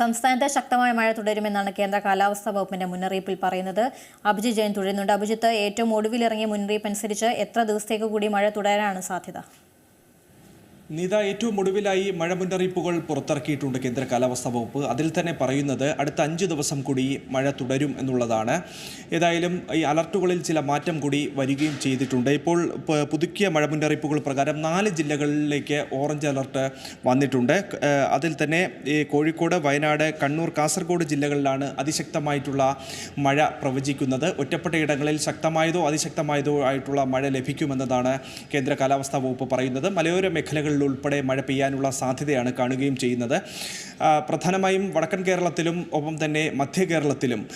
സംസ്ഥാനത്ത് ശക്തമായ മഴ തുടരുമെന്നാണ് കേന്ദ്ര കാലാവസ്ഥാ വകുപ്പിന്റെ മുന്നറിയിപ്പിൽ പറയുന്നത്. അഭിജിത് ജയൻ തുടരുന്നുണ്ട്. അഭിജിത്ത് ഏറ്റവും ഒടുവിലിറങ്ങിയ മുന്നറിയിപ്പ് അനുസരിച്ച് എത്ര ദിവസത്തേക്ക് കൂടി മഴ തുടരാനാണ് സാധ്യത? നീത ഏറ്റവും ഒടുവിലായി മഴ മുന്നറിയിപ്പുകൾ പുറത്തിറക്കിയിട്ടുണ്ട് കേന്ദ്ര കാലാവസ്ഥാ വകുപ്പ്. അതിൽ തന്നെ പറയുന്നത് അടുത്ത അഞ്ച് ദിവസം കൂടി മഴ തുടരും എന്നുള്ളതാണ്. ഏതായാലും ഈ അലർട്ടുകളിൽ ചില മാറ്റം കൂടി വരികയും ചെയ്തിട്ടുണ്ട്. ഇപ്പോൾ പുതുക്കിയ മഴ മുന്നറിയിപ്പുകൾ പ്രകാരം നാല് ജില്ലകളിലേക്ക് ഓറഞ്ച് അലർട്ട് വന്നിട്ടുണ്ട്. അതിൽ തന്നെ കോഴിക്കോട് വയനാട് കണ്ണൂർ കാസർഗോഡ് ജില്ലകളിലാണ് അതിശക്തമായിട്ടുള്ള മഴ പ്രവചിക്കുന്നത്. ഒറ്റപ്പെട്ട ഇടങ്ങളിൽ ശക്തമായതോ അതിശക്തമായതോ ആയിട്ടുള്ള മഴ ലഭിക്കുമെന്നതാണ് കേന്ദ്ര കാലാവസ്ഥാ വകുപ്പ് പറയുന്നത്. മലയോര ഉൾപ്പെടെ മഴ പെയ്യാനുള്ള സാധ്യതയാണ് കാണുകയും ചെയ്യുന്നത്. പ്രധാനമായും വടക്കൻ കേരളത്തിലും ഒപ്പം തന്നെ മധ്യ കേരളത്തിലും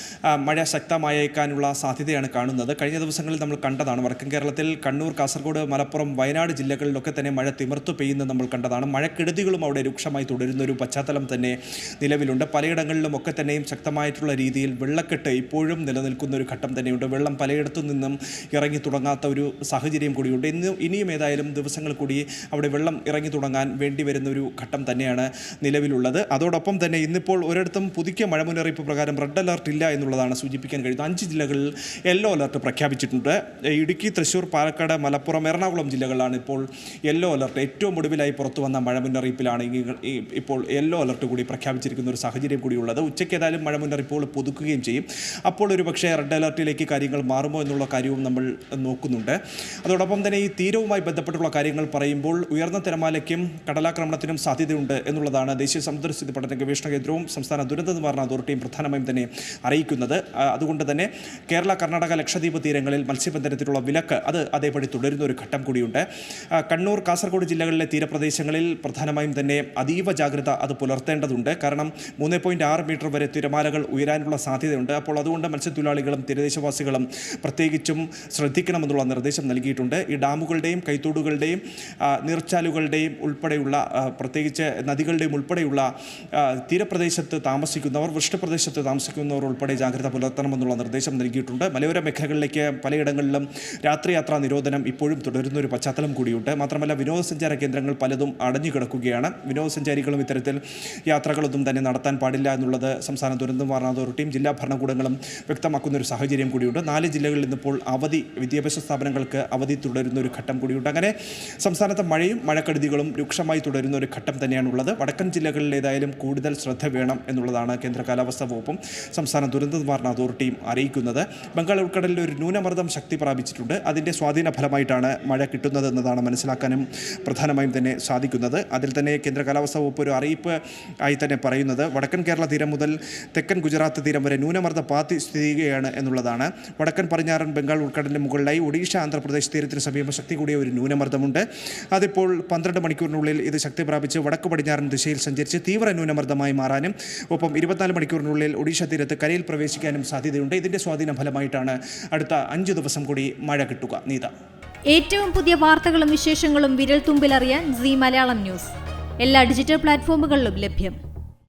മഴ ശക്തമായേക്കാനുള്ള സാധ്യതയാണ് കാണുന്നത്. കഴിഞ്ഞ ദിവസങ്ങളിൽ നമ്മൾ കണ്ടതാണ് വടക്കൻ കേരളത്തിൽ കണ്ണൂർ കാസർഗോഡ് മലപ്പുറം വയനാട് ജില്ലകളിലൊക്കെ തന്നെ മഴ തിമിർത്തു പെയ്യുന്നത് നമ്മൾ കണ്ടതാണ്. മഴക്കെടുതികളും അവിടെ രൂക്ഷമായി തുടരുന്ന ഒരു പശ്ചാത്തലം തന്നെ നിലവിലുണ്ട്. പലയിടങ്ങളിലും ഒക്കെ തന്നെയും ശക്തമായിട്ടുള്ള രീതിയിൽ വെള്ളക്കെട്ട് ഇപ്പോഴും നിലനിൽക്കുന്ന ഒരു ഘട്ടം തന്നെയുണ്ട്. വെള്ളം പലയിടത്തു നിന്നും ഇറങ്ങി തുടങ്ങാത്ത ഒരു സാഹചര്യം കൂടിയുണ്ട്. ഇന്ന് ഇനിയും ഏതായാലും ദിവസങ്ങൾ കൂടി അവിടെ വെള്ളം ഇറങ്ങി തുടങ്ങാൻ വേണ്ടി വരുന്ന ഒരു ഘട്ടം തന്നെയാണ് നിലവിലുള്ളത്. അതോടൊപ്പം തന്നെ ഇന്നിപ്പോൾ ഒരിടത്തും പുതുക്കിയ മഴ മുന്നറിയിപ്പ് പ്രകാരം റെഡ് അലർട്ട് ഇല്ല എന്നുള്ളതാണ് സൂചിപ്പിക്കാൻ കഴിയുന്നത്. അഞ്ച് ജില്ലകളിൽ യെല്ലോ അലർട്ട് പ്രഖ്യാപിച്ചിട്ടുണ്ട്. ഇടുക്കി തൃശ്ശൂർ പാലക്കാട് മലപ്പുറം എറണാകുളം ജില്ലകളിലാണ് ഇപ്പോൾ യെല്ലോ അലർട്ട്. ഏറ്റവും ഒടുവിലായി പുറത്തു വന്ന മഴ മുന്നറിയിപ്പിലാണ് ഇപ്പോൾ യെല്ലോ അലർട്ട് കൂടി പ്രഖ്യാപിച്ചിരിക്കുന്ന ഒരു സാഹചര്യം കൂടിയുള്ളത് ഉച്ചയ്ക്ക് ഏതായാലും മഴ മുന്നറിയിപ്പുകൾ പുതുക്കുകയും ചെയ്യും. അപ്പോൾ ഒരു പക്ഷേ റെഡ് അലർട്ടിലേക്ക് കാര്യങ്ങൾ മാറുമോ എന്നുള്ള കാര്യവും നമ്മൾ നോക്കുന്നുണ്ട്. അതോടൊപ്പം തന്നെ ഈ തീരവുമായി ബന്ധപ്പെട്ടുള്ള കാര്യങ്ങൾ പറയുമ്പോൾ ഉയർന്ന തിരമാലയ്ക്കും കടലാക്രമണത്തിനും സാധ്യതയുണ്ട് എന്നുള്ളതാണ് ദേശീയ സമുദ്രസ്ഥിതി പഠന ഗവേഷണ കേന്ദ്രവും സംസ്ഥാന ദുരന്ത നിവാരണ അതോറിറ്റിയും പ്രധാനമായും തന്നെ അറിയിക്കുന്നത്. അതുകൊണ്ട് തന്നെ കേരള കർണാടക ലക്ഷദ്വീപ് തീരങ്ങളിൽ മത്സ്യബന്ധനത്തിനുള്ള വിലക്ക് അത് അതേപടി തുടരുന്ന ഒരു ഘട്ടം കൂടിയുണ്ട്. കണ്ണൂർ കാസർഗോഡ് ജില്ലകളിലെ തീരപ്രദേശങ്ങളിൽ പ്രധാനമായും തന്നെ അതീവ ജാഗ്രത അത് പുലർത്തേണ്ടതുണ്ട്. കാരണം മൂന്ന് പോയിന്റ് ആറ് മീറ്റർ വരെ തിരമാലകൾ ഉയരാനുള്ള സാധ്യതയുണ്ട്. അപ്പോൾ അതുകൊണ്ട് മത്സ്യത്തൊഴിലാളികളും തീരദേശവാസികളും പ്രത്യേകിച്ചും ശ്രദ്ധിക്കണമെന്നുള്ള നിർദ്ദേശം നൽകിയിട്ടുണ്ട്. ഈ ഡാമുകളുടെയും കൈത്തോടുകളുടെയും ആ, നീർച്ചാലുകളുടെയും ഉൾപ്പെടെയുള്ള പ്രത്യേകിച്ച് നദികളുടെയും ഉൾപ്പെടെയുള്ള തീരപ്രദേശത്ത് താമസിക്കുന്നവർ വൃഷ്ടിപ്രദേശത്ത് താമസിക്കുന്നവർ ഉൾപ്പെടെ ജാഗ്രത പുലർത്തണമെന്നുള്ള നിർദ്ദേശം നൽകിയിട്ടുണ്ട്. മലയോര മേഖലകളിലേക്ക് പലയിടങ്ങളിലും രാത്രിയാത്രാ നിരോധനം ഇപ്പോഴും തുടരുന്ന ഒരു പശ്ചാത്തലം കൂടിയുണ്ട്. മാത്രമല്ല വിനോദസഞ്ചാര കേന്ദ്രങ്ങൾ പലതും അടഞ്ഞു കിടക്കുകയാണ്. വിനോദസഞ്ചാരികളും ഇത്തരത്തിൽ യാത്രകളൊന്നും തന്നെ നടത്താൻ പാടില്ല എന്നുള്ളത് സംസ്ഥാന ദുരന്ത നിവാരണ അതോറിറ്റിയും ജില്ലാ ഭരണകൂടങ്ങളും വ്യക്തമാക്കുന്ന ഒരു സാഹചര്യം കൂടിയുണ്ട്. നാല് ജില്ലകളിൽ ഇന്നിപ്പോൾ അവധി വിദ്യാഭ്യാസ സ്ഥാപനങ്ങൾക്ക് അവധി തുടരുന്ന ഒരു ഘട്ടം കൂടിയുണ്ട്. അങ്ങനെ സംസ്ഥാനത്തെ മഴയും മഴക്കെടുതികളും രൂക്ഷമായി തുടരുന്ന ഒരു ഘട്ടം തന്നെയാണുള്ളത്. വടക്കൻ ജില്ലകളിലേതായാലും കൂടുതൽ ശ്രദ്ധ വേണം എന്നുള്ളതാണ് കേന്ദ്ര കാലാവസ്ഥാ വകുപ്പും സംസ്ഥാന ദുരന്ത നിവാരണ അതോറിറ്റിയും അറിയിക്കുന്നത്. ബംഗാൾ ഉൾക്കടലിൽ ഒരു ന്യൂനമർദ്ദം ശക്തി പ്രാപിച്ചിട്ടുണ്ട്. അതിന്റെ സ്വാധീന ഫലമായിട്ടാണ് മഴ കിട്ടുന്നത് എന്നതാണ് മനസ്സിലാക്കാനും പ്രധാനമായും തന്നെ സാധിക്കുന്നത്. അതിൽ തന്നെ കേന്ദ്ര കാലാവസ്ഥാ വകുപ്പ് ഒരു അറിയിപ്പ് ആയി തന്നെ പറയുന്നത്. വടക്കൻ കേരള തീരം മുതൽ തെക്കൻ ഗുജറാത്ത് തീരം വരെ ന്യൂനമർദ്ദ പാത്തി സ്ഥിതി ചെയ്യുകയാണ് എന്നുള്ളതാണ്. വടക്കൻ പടിഞ്ഞാറൻ ബംഗാൾ ഉൾക്കടലിന് മുകളിലായി ഒഡീഷ ആന്ധ്രാപ്രദേശ് തീരത്തിന് സമീപം ശക്തി കൂടിയ ഒരു ന്യൂനമർദ്ദമുണ്ട്. അതിപ്പോൾ പന്ത്രണ്ട് മണിക്കൂറിനുള്ളിൽ ഇത് ശക്തി പ്രാപിച്ച് വടക്ക് പടിഞ്ഞാറൻ ദിശയിൽ സഞ്ചരിച്ച് തീവ്ര ന്യൂനമർദ്ദമായി മാറാനും ഒപ്പം ഇരുപത്തിനാല് മണിക്കൂറിനുള്ളിൽ ഒഡീഷ തീരത്ത് കരയിൽ പ്രവേശിക്കാനും സാധ്യതയുണ്ട്. ഇതിന്റെ സ്വാധീന ഫലമായിട്ടാണ് അടുത്ത അഞ്ച് ദിവസം കൂടി മഴ കിട്ടുക. നീത. ഏറ്റവും പുതിയ വാർത്തകളും വിശേഷങ്ങളും വിരൽ തുമ്പിലറിയാൻ സി മലയാളം ന്യൂസ്. എല്ലാ ഡിജിറ്റൽ പ്ലാറ്റ്ഫോമുകളിലും ലഭ്യം.